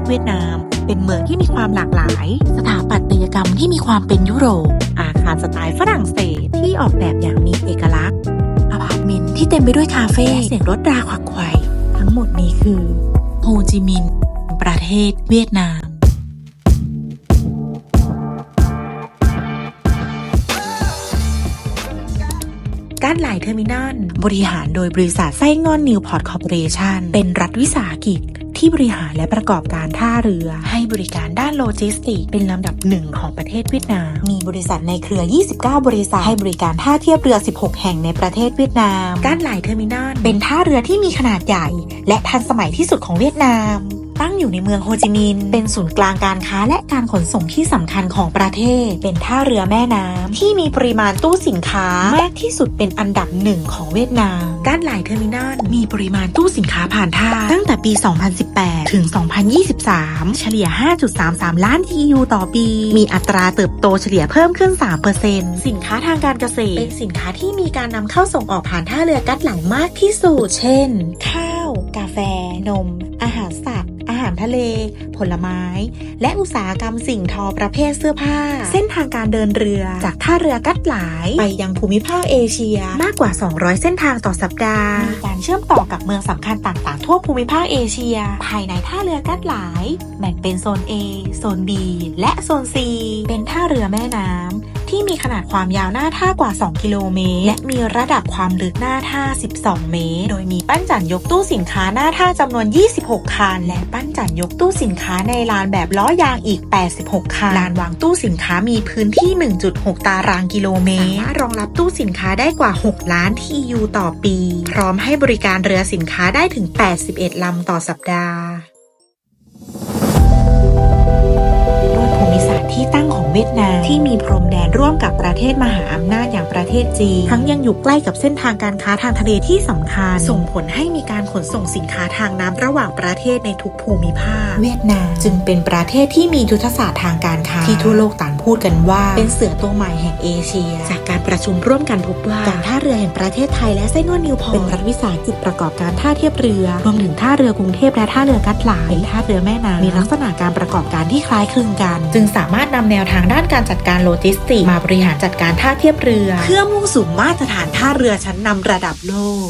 ศเวียดนาม เป็นเมืองที่มีความหลากหลาย สถาปัตยกรรมที่มีความเป็นยุโรป อาคารสไตล์ฝรั่งเศสที่ออกแบบอย่างมีเอกลักษณ์อพาร์ตเมนต์ที่เต็มไปด้วยคาเฟ่และเสียงรถราขวักไขว่ทั้งหมดนี้คือโฮจิมินห์ประเทศเวียดนามการหลายเทอร์มินอลบริหารโดยบริษัทไส้งอนนิวพอร์ตคอร์ปอเรชันเป็นรัฐวิสาหกิจ ที่บริหารและประกอบการท่าเรือ ให้บริการด้านโลจิสติกส์เป็นลำดับหนึ่งของประเทศเวียดนาม มีบริษัทในเครือ 29 บริษัทให้บริการท่าเทียบเรือ 16 แห่งในประเทศเวียดนามการหลายเทอร์มินอลเป็นท่าเรือที่มีขนาดใหญ่ และทันสมัยที่สุดของเวียดนาม ตั้งอยู่ในเมืองโฮจิมินห์เป็นศูนย์กลางการค้าและการขนส่งที่สำคัญของประเทศ เป็นท่าเรือแม่น้ำที่มีปริมาณตู้สินค้ามากที่สุดเป็นอันดับหนึ่งของเวียดนามการหลายเทอร์มินอลมีปริมาณตู้สินค้าผ่านท่าตั้งแต่ปี 2018 ถึง 2023 เฉลี่ย 5.33 ล้าน TU ต่อปี มีอัตราเติบโตเฉลี่ยเพิ่มขึ้น 3%สินค้าทางการเกษตร เป็นสินค้าที่มีการนำเข้าส่งออกผ่านท่าเรือกัดหลังมากที่สุด เช่น ข้าว กาแฟ นม อาหารสัตว์อา หารทะเล ผลไม้ และอุตสาหกรรมสิ่งทอประเภทเสื้อผ้า เส้นทางการเดินเรือจากท่าเรือกัดหลาย ไปยังภูมิภาคเอเชียมากกว่า 200 เส้นทางต่อสัปดาห์มีการเชื่อมต่อกับเมืองสำคัญต่างๆ ทั่วภูมิภาคเอเชีย ภายในท่าเรือกัดหลาย แบ่งเป็นโซน A โซน B และโซน C เป็นท่าเรือแม่น้ำ ที่มีขนาดความยาวหน้าท่ากว่า 2 กิโลเมตร และมีระดับความลึกหน้าท่า 12 เมตร โดยมีปั้นจันยกตู้สินค้าหน้าท่าจำนวน 26 คัน และปั้นจันยกตู้สินค้าในลานแบบล้อยางอีก 86 คัน ลานวางตู้สินค้ามีพื้นที่ 1.6 ตารางกิโลเมตรสามารถรองรับตู้สินค้าได้กว่า 6 ล้าน TU ต่อปี พร้อมให้บริการเรือสินค้าได้ถึง 81 ลำต่อสัปดาห์ ประเทศมหาอำนาจอย่างประเทศจีน ทั้งยังอยู่ใกล้กับเส้นทางการค้าทางทะเลที่สำคัญ ส่งผลให้มีการขนส่งสินค้าทางน้ำระหว่างประเทศในทุกภูมิภาค เวียดนามจึงเป็นประเทศที่มียุทธศาสตร์ทางการค้า ที่ทั่วโลกต่างพูดกันว่า เป็นเสือตัวใหม่แห่งเอเชีย จากการประชุมร่วมกันพบว่าการท่าเรือแห่งประเทศไทยและไส้นวลนิวพอร์ตเป็นรัฐวิสาหกิจประกอบการท่าเทียบเรือ รวมถึงท่าเรือกรุงเทพและท่าเรือกัดหลายเป็นท่าเรือแม่น้ำมีลักษณะการประกอบการที่คล้ายคลึงกัน จึงสามารถนำแนวทางด้านการจัดการโลจิสติกส์มาบริหารจัดการท่าเทียบเรือ เพื่อมุ่งสู่มาตรฐานท่าเรือชั้นนำระดับโลก